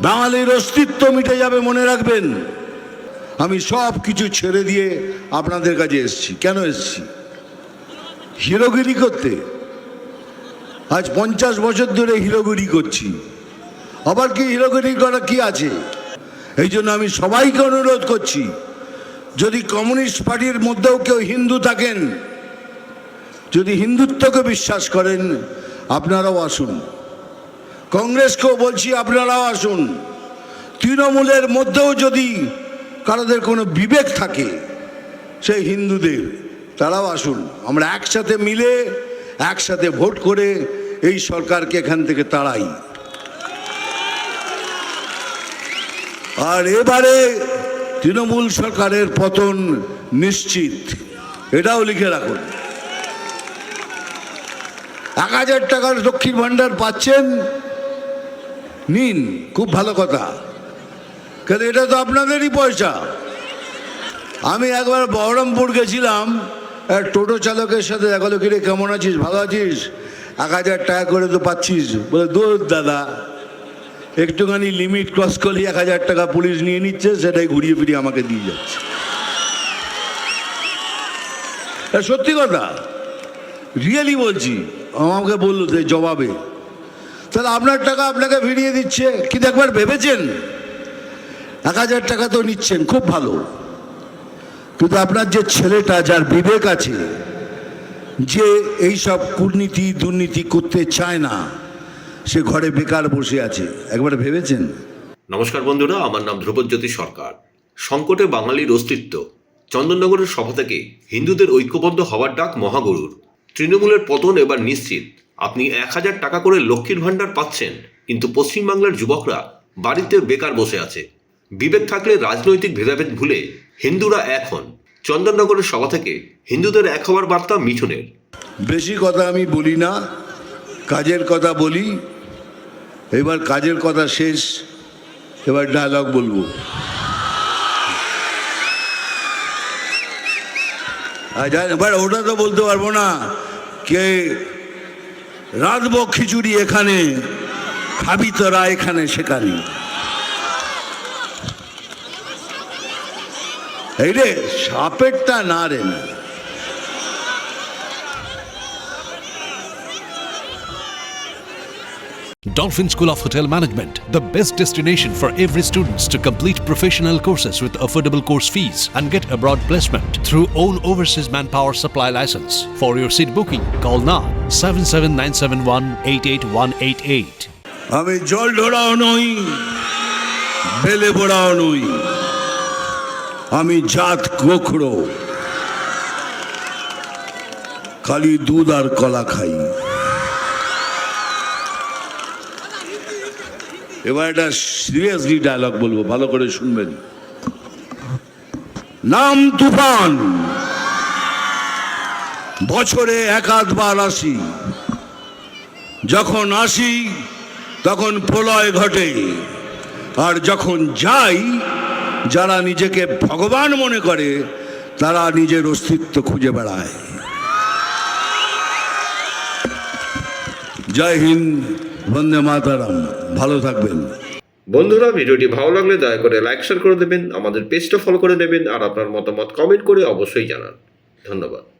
বাঙালির অস্তিত্ব মিটে যাবে, মনে রাখবেন। আমি সব কিছু ছেড়ে দিয়ে আপনাদের কাছে এসেছি। কেন এসেছি? হিরোগিরি করতে। আজ পঞ্চাশ বছর ধরে হিরোগিরি করছি। আবার কি হিরোগিরি করা কি আছে? এই জন্য আমি সবাইকে অনুরোধ করছি, যদি কমিউনিস্ট পার্টির মধ্যেও কেউ হিন্দু থাকেন, যদি হিন্দুত্বকে বিশ্বাস করেন, আপনারাও আসুন। কংগ্রেসকেও বলছি আপনারাও আসুন। তৃণমূলের মধ্যেও যদি কারোদের কোনো বিবেক থাকে, সেই হিন্দুদের, তারাও আসুন। আমরা একসাথে মিলে, একসাথে ভোট করে এই সরকারকে এখান থেকে তাড়াই। আর এবারে তৃণমূল সরকারের পতন নিশ্চিত। এটাও লিখে রাখুন। এক হাজার টাকার লক্ষ্মীর ভাণ্ডার পাচ্ছেন নিন, খুব ভালো কথা। কেন এটা তো আপনাদেরই পয়সা। আমি একবার বহরমপুর গেছিলাম টোটো চালকের সাথে, দেখা হলো কিরে, কেমন আছিস, ভালো আছিস? এক হাজার টাকা করে তো পাচ্ছিস। বলে, দূর দাদা, একটুখানি লিমিট ক্রস করলে, এক হাজার টাকা পুলিশ নিয়ে নিচ্ছে, সেটাই ঘুরিয়ে ফিরিয়ে আমাকে দিয়ে যাচ্ছে। সত্যি কথা রিয়েলি বলছি, আমাকে বলল যে জবাবে। তাহলে আপনার টাকা আপনাকে ফিরিয়ে দিচ্ছে। কিন্তু একবার ভেবেছেন? এক হাজার টাকা তো নিচ্ছেন, খুব ভালো। কিন্তু আপনার যে ছেলেটা, যার বিবেক আছে যে এই সব কূটনীতি দুর্নীতি করতে চায় না, সে ঘরে বেকার বসে আছে। একবার ভেবেছেন? নমস্কার বন্ধুরা, আমার নাম ধ্রুবজ্যোতি সরকার। সংকটে বাঙালির অস্তিত্ব। চন্দননগরের সভা থেকে হিন্দুদের ঐক্যবদ্ধ হওয়ার ডাক মহাগুরুর। তৃণমূলের পতন এবার নিশ্চিত। আপনি এক হাজার টাকা করে লক্ষ্মীর ভাণ্ডার পাচ্ছেন, কিন্তু পশ্চিমবাংলার যুবকরা বাড়িতে বেকার বসে আছে। বিবেক থাকলে রাজনৈতিক ভেদাভেদ ভুলে হিন্দুরা এক হন। চন্দননগরের সভা থেকে হিন্দুদের এক হওয়ার বার্তা মিঠুনের। বেশি কথা আমি বলি না, কাজের কথা বলি, এবার কাজের কথা শেষ, এবার ডায়লগ বলব। জান- এবার ওটা তো বলতে পারব না, কে রাঁধবো খিচুড়ি এখানে খাবি তোরা এখানে সেখানে এই রে সাপেরটা না রে না Dolphin School of Hotel Management, the best destination for every students to complete professional courses with affordable course fees and get abroad placement through own overseas manpower supply license. For your seat booking, call now 77971 88188. আমি জল ঢোড়াও নই, বেলে পোড়াও নই। আমি জাত গোখরো, খালি দুধ আর কলা খাই। এবার একটা সিরিয়াসলি ডায়লগ বলব, ভালো করে শুনবেন। নাম তুফান। বছরে এক আধবার আসি। যখন আসি, তখন প্রলয় ঘটে। আর যখন যাই, যারা নিজেকে ভগবান মনে করে, তারা নিজের অস্তিত্ব খুঁজে বেড়ায়। জয় হিন্দ, বন্দে মাতারাম। ভালো থাকবেন। বন্ধুরা, ভিডিওটি ভালো লাগলে দয়া করে লাইক, শেয়ার করে দেবেন, আমাদের পেজটা ফলো করে দেবেন, আর আপনার মতামত কমেন্ট করে অবশ্যই জানান। ধন্যবাদ।